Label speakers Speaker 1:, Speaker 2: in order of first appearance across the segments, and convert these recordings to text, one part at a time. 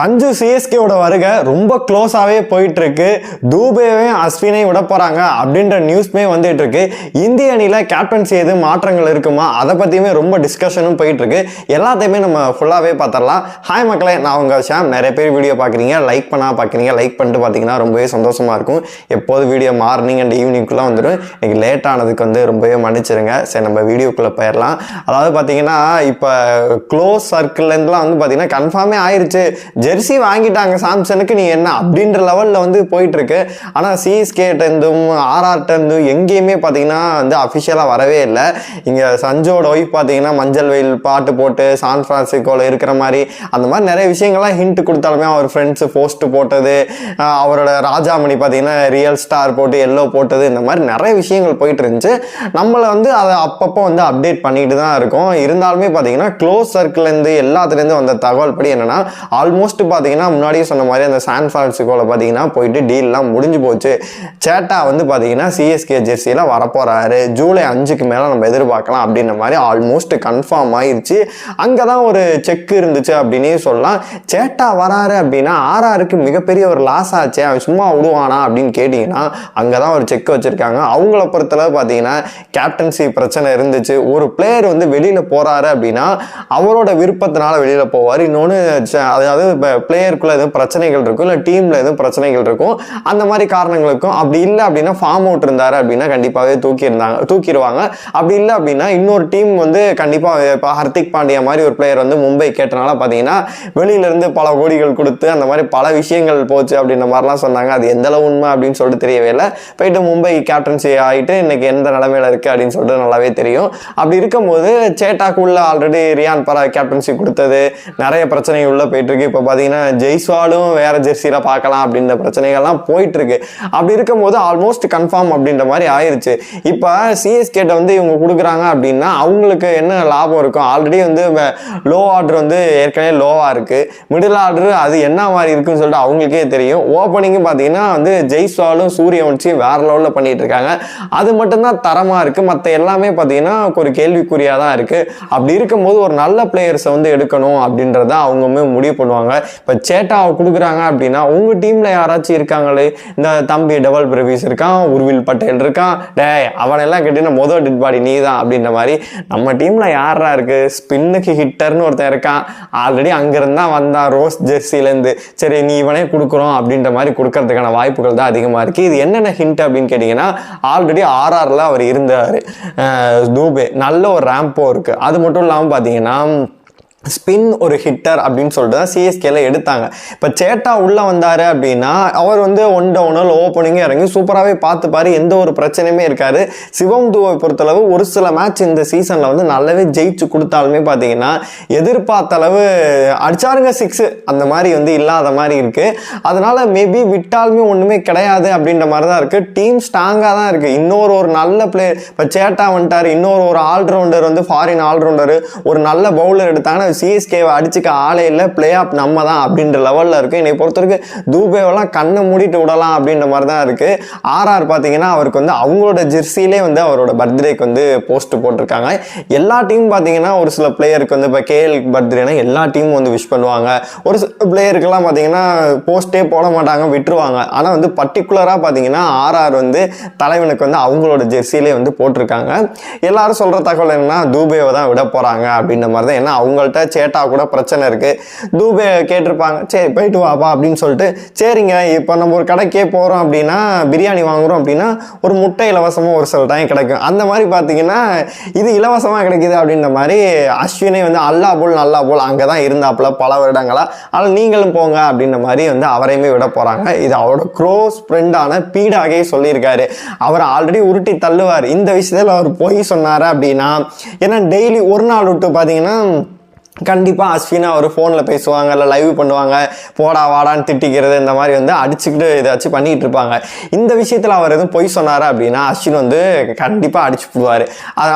Speaker 1: சஞ்சு சிஎஸ்கேவோட வருகை ரொம்ப க்ளோஸாகவே போயிட்டு இருக்கு தூபேவையும் அஸ்வினையும் விட போகிறாங்க அப்படின்ற நியூஸ்மே வந்துட்டு இருக்கு இந்திய அணியில் கேப்டன்சி எது மாற்றங்கள் இருக்குமா? அதை பற்றியுமே ரொம்ப டிஸ்கஷனும் போயிட்டு இருக்கு எல்லாத்தையுமே நம்ம ஃபுல்லாகவே பார்த்துடலாம். ஹாய் மக்களே நான் உங்கள் ஷாம். நிறைய பேர் வீடியோ பார்க்குறீங்க. லைக் பண்ணால் பார்க்குறீங்க. லைக் பண்ணிட்டு பார்த்தீங்கன்னா ரொம்பவே சந்தோஷமாக இருக்கும். எப்போது வீடியோ மார்னிங் அண்ட் ஈவினிங்குள்ளே வந்துடும் இன்றைக்கி லேட் ஆனதுக்கு வந்து ரொம்பவே மன்னிச்சிருங்க. சரி நம்ம வீடியோக்குள்ளே போயிடலாம். அதாவது பார்த்தீங்கன்னா இப்போ க்ளோஸ் சர்க்கிள்லேருந்துலாம் வந்து பார்த்தீங்கன்னா கன்ஃபார்மே ஆயிருச்சு. ஜெர்சி வாங்கிட்டாங்க சாம்சனுக்கு நீ என்ன அப்படின்ற லெவலில் வந்து போயிட்டுருக்கு. ஆனால் சிஎஸ்கேட்டேருந்தும் ஆர்ஆர்ட்டேருந்தும் எங்கேயுமே பார்த்தீங்கன்னா வந்து அஃபிஷியலாக வரவே இல்லை. இங்கே சஞ்சோட ஒய்ஃப் பார்த்தீங்கன்னா மஞ்சள் வெயில் பாட்டு போட்டு சான் ஃப்ரான்சிஸ்கோவில் இருக்கிற மாதிரி அந்த மாதிரி நிறைய விஷயங்கள்லாம் ஹிண்ட் கொடுத்தாலுமே அவர் ஃப்ரெண்ட்ஸு போஸ்ட் போட்டது அவரோட ராஜாமணி பார்த்தீங்கன்னா ரியல் ஸ்டார் போட்டு எல்லோ போட்டது இந்த மாதிரி நிறைய விஷயங்கள் போயிட்டு இருந்துச்சு நம்மளை வந்து அதை அப்பப்போ வந்து அப்டேட் பண்ணிட்டு தான் இருக்கோம். இருந்தாலுமே பார்த்தீங்கன்னா க்ளோஸ் சர்க்கிள்லேருந்து எல்லாத்துலேருந்து வந்த தகவல் படி என்னென்னா ஆல்மோஸ்ட் பார்த்தீங்கன்னா முன்னாடியே சொன்ன மாதிரி அந்த சான் ஃப்ரான்சிஸ்கோவில் பார்த்தீங்கன்னா போயிட்டு டீல்லாம் முடிஞ்சு போச்சு. சேட்டா வந்து பார்த்தீங்கன்னா சிஎஸ்கே ஜெர்சியில் வரப்போகிறாரு ஜூலை அஞ்சுக்கு மேலே நம்ம எதிர்பார்க்கலாம் அப்படின்ற மாதிரி ஆல்மோஸ்ட் கன்ஃபார்ம் ஆயிடுச்சு அங்கே தான் ஒரு செக் இருந்துச்சு அப்படின்னே சொல்லலாம். சேட்டா வராரு அப்படின்னா ஆர்ஆருக்கு மிகப்பெரிய ஒரு லாஸ் ஆச்சு அவன் சும்மா விடுவானா அப்படின்னு கேட்டிங்கன்னா அங்கே தான் ஒரு செக் வச்சுருக்காங்க. அவங்கள பொறுத்தளவு பார்த்தீங்கன்னா கேப்டன்சி பிரச்சனை இருந்துச்சு. ஒரு பிளேயர் வந்து வெளியில் போகிறாரு அப்படின்னா அவரோட விருப்பத்தினால வெளியில் போவார். இன்னொன்று அதாவது பிளேயருக்குள்ள எதுவும் பிரச்சனைகள் இருக்கும் இல்லை டீமில் எதுவும் பிரச்சனைகள் இருக்கும். அந்த மாதிரி காரணங்களுக்கும் அப்படி இல்லை அப்படின்னா ஃபார்ம் அவுட் இருந்தார் அப்படின்னா கண்டிப்பாகவே தூக்கியிருந்தாங்க தூக்கிடுவாங்க. அப்படி இல்லை அப்படின்னா இன்னொரு டீம் வந்து கண்டிப்பாக இப்போ ஹர்திக் பாண்டியா மாதிரி ஒரு பிளேயர் வந்து மும்பை கேட்டனால பார்த்தீங்கன்னா வெளியிலேருந்து பல கோடிகள் கொடுத்து அந்த மாதிரி பல விஷயங்கள் போச்சு அப்படின்ற மாதிரிலாம் சொன்னாங்க. அது எந்த அளவு உண்மை அப்படின்னு சொல்லிட்டு தெரியவே இல்லை. போயிட்டு மும்பை கேப்டன்சி ஆகிட்டு இன்னைக்கு எந்த நிலமையில இருக்குது அப்படின்னு சொல்லிட்டு நல்லாவே தெரியும். அப்படி இருக்கும்போது சேட்டாக்குள்ள ஆல்ரெடி ரியான் பரா கேப்டன்சி கொடுத்தது. நிறைய பிரச்சனை உள்ள போயிட்டு இருக்கு. இப்போ பார்த்தீங்கன்னா ஜெய்ஸ்வாலும் வேற ஜெர்சியில் பார்க்கலாம் அப்படின்ற பிரச்சனைகள்லாம் போயிட்டு இருக்கு அப்படி இருக்கும்போது ஆல்மோஸ்ட் கன்ஃபார்ம் அப்படின்ற மாதிரி ஆயிருச்சு. இப்போ சிஎஸ்கேட்ட வந்து இவங்க கொடுக்குறாங்க அப்படின்னா அவங்களுக்கு என்ன லாபம் இருக்கும்? ஆல்ரெடி வந்து லோ ஆர்டர் வந்து ஏற்கனவே லோவாக இருக்கு. மிடில் ஆர்டர் அது என்ன மாதிரி இருக்குன்னு சொல்லிட்டு அவங்களுக்கே தெரியும். ஓப்பனிங்கும் பார்த்தீங்கன்னா வந்து ஜெய்ஸ்வாலும் சூரிய வேற லெவலில் பண்ணிட்டு இருக்காங்க. அது மட்டும்தான் தரமாக இருக்கு. மற்ற எல்லாமே பார்த்தீங்கன்னா ஒரு கேள்விக்குறியாக தான் இருக்கு. அப்படி இருக்கும்போது ஒரு நல்ல பிளேயர்ஸை வந்து எடுக்கணும் அப்படின்றத அவங்கவுமே முடிவு பண்ணுவாங்க. இப்போ சேட்டாவை கொடுக்குறாங்க அப்படின்னா உங்கள் டீமில் யாராச்சும் இருக்காங்களே? இந்த தம்பி டபுள் பிரவீஸ் இருக்கான் உருவில் பட்டேல் இருக்கான். டே அவனெல்லாம் கேட்டீங்கன்னா மொதல் டெட் பாடி நீ தான் அப்படின்ற மாதிரி நம்ம டீமில் யாரா இருக்குது ஸ்பின்னுக்கு ஹிட்டர்னு ஒருத்தன் இருக்கான். ஆல்ரெடி அங்கிருந்தா வந்தான் ரோஸ் ஜெர்சிலேருந்து சரி நீ இவனே கொடுக்குறோம் அப்படின்ற மாதிரி கொடுக்கறதுக்கான வாய்ப்புகள் தான் அதிகமாக இருக்குது இது என்னென்ன ஹிண்ட் அப்படின்னு கேட்டிங்கன்னா ஆல்ரெடி ஆர்ஆரில் அவர் இருந்தார். தூபே நல்ல ஒரு ரேம்போ இருக்குது அது மட்டும் இல்லாமல் பார்த்தீங்கன்னா ஸ்பின் ஒரு ஹிட்டர் அப்படின்னு சொல்லிட்டு தான் சிஎஸ்கேல எடுத்தாங்க. இப்போ சேட்டா உள்ளே வந்தார் அப்படின்னா அவர் வந்து ஒன் டவுனோ லோ இறங்கி சூப்பராகவே பார்த்துப்பாரு. எந்த ஒரு பிரச்சனையுமே இருக்காது. சிவம் துவை பொறுத்தளவு ஒரு சில மேட்ச் இந்த சீசனில் வந்து நல்லாவே ஜெயிச்சு கொடுத்தாலுமே பார்த்தீங்கன்னா எதிர்பார்த்த அளவு அடிச்சாருங்க சிக்ஸு அந்த மாதிரி வந்து இல்லாத மாதிரி இருக்குது அதனால் மேபி விட்டாலுமே ஒன்றுமே கிடையாது அப்படின்ற மாதிரி தான் இருக்குது டீம் ஸ்ட்ராங்காக தான் இருக்குது இன்னொரு ஒரு நல்ல பிளேயர் இப்போ சேட்டா வந்துட்டார். இன்னொரு ஒரு ஆல்ரவுண்டர் வந்து ஃபாரின் ஆல்ரவுண்டர் ஒரு நல்ல பவுலர் எடுத்தாங்கன்னா சிஎஸ்கேவை அடிச்சுக்க ஆளே இல்லை. பிளே ஆஃப் நம்ம தான் அப்படின்ற லெவலில் இருக்குது என்னை பொறுத்த வரைக்கும் தூபேவெல்லாம் கண்ணை மூடிட்டு விடலாம் அப்படின்ற மாதிரி தான் இருக்குது ஆர்ஆர் பார்த்தீங்கன்னா அவருக்கு வந்து அவங்களோட ஜெர்சிலே வந்து அவரோட பர்த்டேக்கு வந்து போஸ்ட் போட்டிருக்காங்க. எல்லா டீமும் பார்த்தீங்கன்னா ஒரு சில பிளேயருக்கு வந்து இப்போ கேஎல் பர்த்டேனா எல்லா டீமும் வந்து விஷ் பண்ணுவாங்க. ஒரு சில பிளேயருக்கெல்லாம் பார்த்தீங்கன்னா போஸ்ட்டே போட மாட்டாங்க விட்டுருவாங்க. ஆனால் வந்து பர்டிகுலராக பார்த்தீங்கன்னா ஆர்ஆர் வந்து தலைவனுக்கு வந்து அவங்களோட ஜெர்சிலே வந்து போட்டிருக்காங்க. எல்லாரும் சொல்கிற தகவல் என்னன்னா தூபேவை தான் விட போகிறாங்க அப்படின்ற மாதிரி தான். ஏன்னா அவங்கள்ட்ட சேட்டா கூட பிரச்சனை இருக்கு. தூபே கேட்டிருப்பாங்க சரி போயிட்டு வாப்பா அப்படின்னு சொல்லிட்டு சரிங்க இப்போ நம்ம ஒரு கடைக்கே போகிறோம் அப்படின்னா பிரியாணி வாங்குறோம் அப்படின்னா ஒரு முட்டை இலவசமாக ஒரு சில டைம் கிடைக்கும். அந்த மாதிரி பார்த்தீங்கன்னா இது இலவசமாக கிடைக்குது அப்படின்ற மாதிரி அஸ்வினை வந்து அல்லா போல் நல்லா போல் அங்கே தான் இருந்தாப்புல பல வருடங்களா. ஆனால் நீங்களும் போங்க அப்படின்ற மாதிரி வந்து அவரையுமே விட போகிறாங்க இது அவரோட க்ளோஸ் ஃப்ரெண்டான பீடாகே சொல்லியிருக்காரு. அவர் ஆல்ரெடி உருட்டி தள்ளுவார். இந்த விஷயத்தில் அவர் போய் சொன்னார் அப்படின்னா ஏன்னா டெய்லி ஒரு நாள் விட்டு பார்த்தீங்கன்னா கண்டிப்பாக அஸ்வினா அவர் ஃபோனில் பேசுவாங்க இல்லை லைவ் பண்ணுவாங்க. போடா வாடான்னு திட்டிக்கிறது இந்த மாதிரி வந்து அடிச்சுக்கிட்டு ஏதாச்சும் பண்ணிகிட்டு இருப்பாங்க. இந்த விஷயத்தில் அவர் எதுவும் பொய் சொன்னார் அப்படின்னா அஸ்வின் வந்து கண்டிப்பாக அடிச்சு போடுவார்.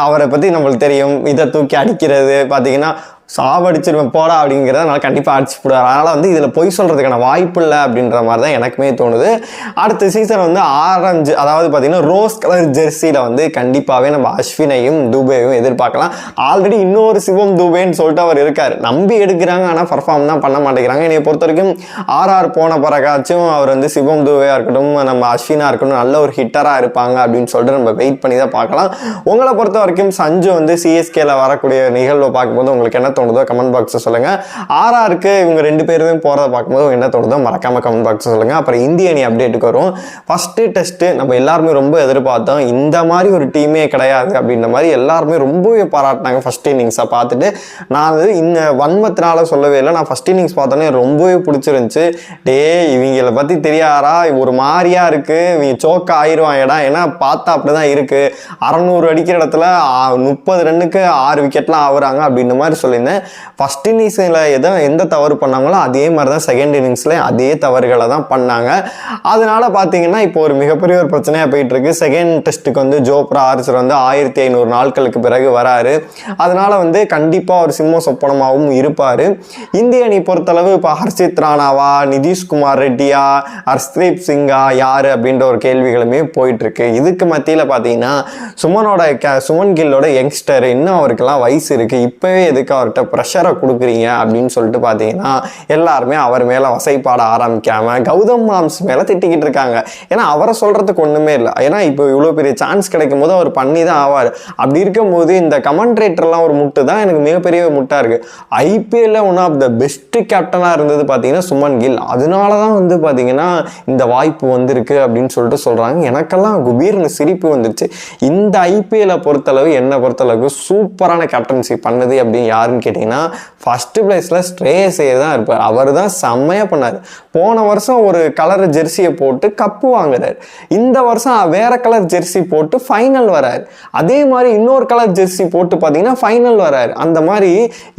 Speaker 1: அவரை பற்றி நம்மளுக்கு தெரியும். இதை தூக்கி அடிக்கிறது பார்த்திங்கன்னா சாவடிச்சிருவேன் போடா அப்படிங்கிறத நான் கண்டிப்பாக அடிச்சு போடுவார் அதனால் வந்து இதில் பொய் சொல்கிறதுக்கான வாய்ப்பு இல்லை அப்படின்ற மாதிரி தான் எனக்குமே தோணுது. அடுத்த சீசன் வந்து ஆரஞ்சு அதாவது பார்த்தீங்கன்னா ரோஸ் கலர் ஜெர்சியில் வந்து கண்டிப்பாகவே நம்ம அஸ்வினையும் தூபேயும் எதிர்பார்க்கலாம். ஆல்ரெடி இன்னொரு சிவம் தூபேன்னு சொல்லிட்டு அவர் இருக்கார். நம்பி எடுக்கிறாங்க ஆனால் பர்ஃபார்ம் தான் பண்ண மாட்டேங்கிறாங்க. என்னை பொறுத்த வரைக்கும் ஆர்ஆர் போன பிறகாச்சும் அவர் வந்து சிவம் தூபையாக இருக்கட்டும் நம்ம அஸ்வினாக இருக்கட்டும் நல்ல ஒரு ஹிட்டராக இருப்பாங்க அப்படின்னு சொல்லிட்டு நம்ம வெயிட் பண்ணி தான் பார்க்கலாம். உங்களை பொறுத்த வரைக்கும் சஞ்சு வந்து சிஎஸ்கேல வரக்கூடிய நிகழ்வை பார்க்கும்போது உங்களுக்கு என்ன தோணுதோ கமெண்ட் பாக்ஸில் சொல்லுங்கள் ஆர்ஆருக்கு இவங்க ரெண்டு பேருமே போகிறத பார்க்கும்போது என்ன தோணுதோ மறக்காம கமெண்ட் பாக்ஸில் சொல்லுங்கள் அப்புறம் இந்திய அணி அப்டேட்டுக்கு வரும். ஃபஸ்ட்டு டெஸ்ட்டு நம்ம எல்லாருமே ரொம்ப எதிர்பார்த்தோம். இந்த மாதிரி ஒரு டீமே கிடையாது அப்படின்ற மாதிரி எல்லாருமே ரொம்பவே பாராட்டினாங்க ஃபஸ்ட் இன்னிங்ஸை பார்த்துட்டு. நான் வந்து இந்த வன்மத்தினால சொல்லவே இல்லை. நான் ஃபஸ்ட் இன்னிங்ஸ் பார்த்தோன்னே ரொம்பவே பிடிச்சிருந்துச்சு. டே இவங்கள பற்றி தெரியாரா ஒரு மாதிரியா இருக்கு. இவங்க சோக்க ஆயிடுவாங்கடா ஏன்னா பார்த்தா அப்படி தான் இருக்கு. அறநூறு அடிக்கிற இடத்துல முப்பது ரன்னுக்கு ஆறு விக்கெட்லாம் ஆகுறாங்க அப்படின்ற மாதிரி சொல்லியிருந்தேன். ஃபர்ஸ்ட் இன்னிங்ஸில் எதோ எந்த தவறு பண்ணாங்களோ அதே மாதிரி தான் செகண்ட் இன்னிங்ஸில் அதே தவறுகளை தான் பண்ணாங்க. அதனால் பார்த்தீங்கன்னா இப்போ ஒரு மிகப்பெரிய ஒரு பிரச்சனையாக போயிட்டு இருக்கு செகண்ட் டெஸ்ட்டுக்கு வந்து ஜோப்ரா ஆர்ச்சர் வந்து ஆயிரத்தி ஐநூறு நாட்களுக்கு பிறகு வராரு. அதனால் வந்து கண்டிப்பாக ஒரு சிம்ம சொப்பனமாகவும் இருப்பார். இந்திய அணி பொறுத்தளவு இப்போ ஹர்ஷித் ராணாவா நிதிஷ்குமார் ரெட்டியா ஹர்ஸ்தீப் சிங்கா யார் அப்படின்ற ஒரு கேள்விகளுமே போயிட்டுருக்கு. இதுக்கு மத்தியில் பார்த்தீங்கன்னா சுமனோட க சுமன் கில்லோட யங்ஸ்டர் இன்னும் அவருக்கெல்லாம் வயசு இருக்குது இப்போவே எதுக்கு அவர்கிட்ட ப்ரெஷரை கொடுக்குறீங்க அப்படின்னு சொல்லிட்டு பார்த்தீங்கன்னா எல்லாருமே அவர் மேலே வசைப்பாட ஆரம்பிக்காமல் கௌதம் மாம்ஸ் மேலே திட்டிக்கிட்டு இருக்காங்க. ஏன்னா அவரை சொல்கிறதுக்கு ஒன்றுமே இல்லை. ஏன்னா இப்போ இவ்வளோ பெரிய சான்ஸ் கிடைக்கும் போது அவர் பண்ணி தான் ஆவார். அப்படி இருக்கும்போது இந்த கமெண்ட்ரேட்டர்லாம் ஒரு முட்டு தான் எனக்கு மிகப்பெரிய முட்டாக இருக்குது ஐபிஎல்ல ஒன் ஆஃப் த பெஸ்ட் கேப்டனாக இருந்தது பார்த்தீங்கன்னா சுமன் கில். அதனால தான் வந்து பார்த்தீங்கன்னா இந்த வாய்ப்பு வந்திருக்கு அப்படின்னு சொல்லிட்டு சொல்கிறாங்க எனக்கெல்லாம் குபீர்னு சிரிப்பு வந்துருச்சு. இந்த ஐபிஎல்லை பொறுத்தளவு என்னை பொறுத்தளவுக்கு சூப்பரான கேப்டன்சி பண்ணது அப்படின்னு யாருன்னு கேட்டிங்கன்னா ஃபஸ்ட்டு பிளேஸில் ஸ்ட்ரேயஸே தான் இருப்பார். அவர் தான் செம்மையாக பண்ணார். போன வருஷம் ஒரு கலர் ஜெர்சியை போட்டு கப்பு வாங்குறாரு. இந்த வருஷம் வேறு கலர் ஜெர்சி போட்டு ஃபைனல் வராரு. அதே மாதிரி இன்னொரு கலர் ஜெர்சி போட்டு பார்த்தீங்கன்னா ஃபைனல் வராரு. அந்த மாதிரி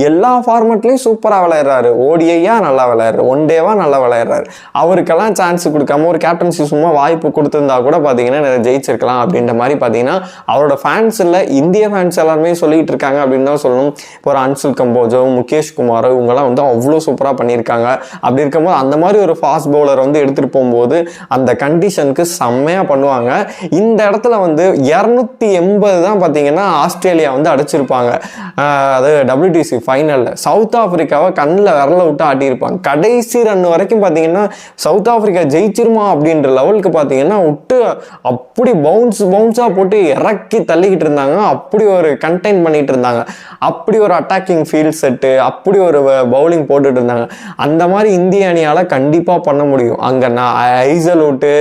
Speaker 1: எல்லா ஃபார்மெட்லேயும் சூப்பராக விளையாடுறாரு. ஓடிஐயாக நல்லா விளையாடுறாரு. ஒன் டேவாக நல்லா விளையாடுறாரு. அவருக்கெல்லாம் சான்ஸ் கொடுக்காம ஒரு கேப்டன்சி சும்மா வாய்ப்பு கொடுத்துருந்தா கூட பார்த்தீங்கன்னா நிறைய ஜெயிச்சிருக்கலாம் அப்படின்ற மாதிரி பார்த்தீங்கன்னா அவரோட ஃபேன்ஸ் இல்லை இந்திய ஃபேன்ஸ் எல்லாருமே சொல்லிகிட்டு இருக்காங்க அப்படின்னு தான் சொல்லணும். இப்போ ஒரு அன்சுல் கம்போஜோ முகேஷ் குமார் இவங்கெல்லாம் வந்து அவ்வளோ சூப்பராக பண்ணியிருக்காங்க. அப்படி இருக்கும்போது அந்த மாதிரி ஒரு ஃபாஸ்ட் பவுலர் வந்து எடுத்துகிட்டு போகும்போது அந்த கண்டிஷனுக்கு செம்மையாக பண்ணுவாங்க. இந்த இடத்துல வந்து இரநூத்தி எண்பது தான் பார்த்தீங்கன்னா ஆஸ்திரேலியா வந்து அடிச்சிருப்பாங்க. அது டபிள்யூடிசி ஃபைனலில் சவுத் ஆஃப்ரிக்காவை கண்ணில் விரல விட்டு ஆட்டியிருப்பாங்க. கடைசி ரன் வரைக்கும் பார்த்தீங்கன்னா சவுத் ஆஃப்ரிக்கா ஜெயிச்சிருமா அப்படின்ற லெவலுக்கு பார்த்தீங்கன்னா விட்டு அப்படி பவுன்ஸ் பவுன்ஸாக போட்டு இறக்கி தள்ளிக்கிட்டு இருந்தாங்க. அப்படி ஒரு கண்டெயின் பண்ணிகிட்டு இருந்தாங்க. அப்படி ஒரு அட்டாக்கிங் ஃபீல்ட் செட்டு அப்படி ஒரு பவுலிங் போட்டுட்டு இருந்தாங்க. அந்த மாதிரி இந்திய அணியால் கண்டிப்பாக பண்ண முடியும். அங்கே நான் ஐசலூட்டு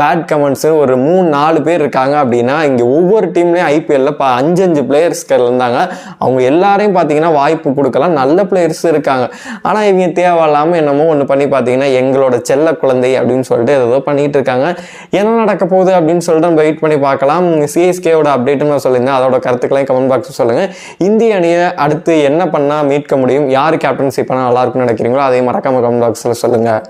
Speaker 1: பேட் கமெண்ட்ஸு ஒரு மூணு நாலு பேர் இருக்காங்க அப்படின்னா இங்கே ஒவ்வொரு டீம்லேயும் ஐபிஎல்ல இப்போ அஞ்சு அஞ்சு பிளேயர்ஸ்கள் இருந்தாங்க. அவங்க எல்லாரையும் பார்த்தீங்கன்னா வாய்ப்பு கொடுக்கலாம். நல்ல பிளேயர்ஸ் இருக்காங்க. ஆனால் இவங்க தேவையில்லாமல் என்னமோ ஒன்று பண்ணி பார்த்தீங்கன்னா எங்களோட செல்ல குழந்தை அப்படின்னு சொல்லிட்டு ஏதோ பண்ணிகிட்டு இருக்காங்க. என்ன நடக்க போகுது அப்படின்னு சொல்லிட்டு நம்ம வெயிட் பண்ணி பார்க்கலாம். சிஎஸ்கேவோட அப்டேட்டுன்னு நான் சொல்லியிருந்தேன். அதோட கருத்துக்களையும் கமெண்ட் பாக்ஸ் சொல்லுங்கள் இந்திய அணியை அடுத்து என்ன பண்ணால் மீட்க முடியும்? யார் கேப்டன்சி பண்ணால் நல்லா இருக்கும்னு நினைக்கிறீங்களோ அதையும் மறக்காம கமெண்ட் பாக்ஸில் சொல்லுங்கள்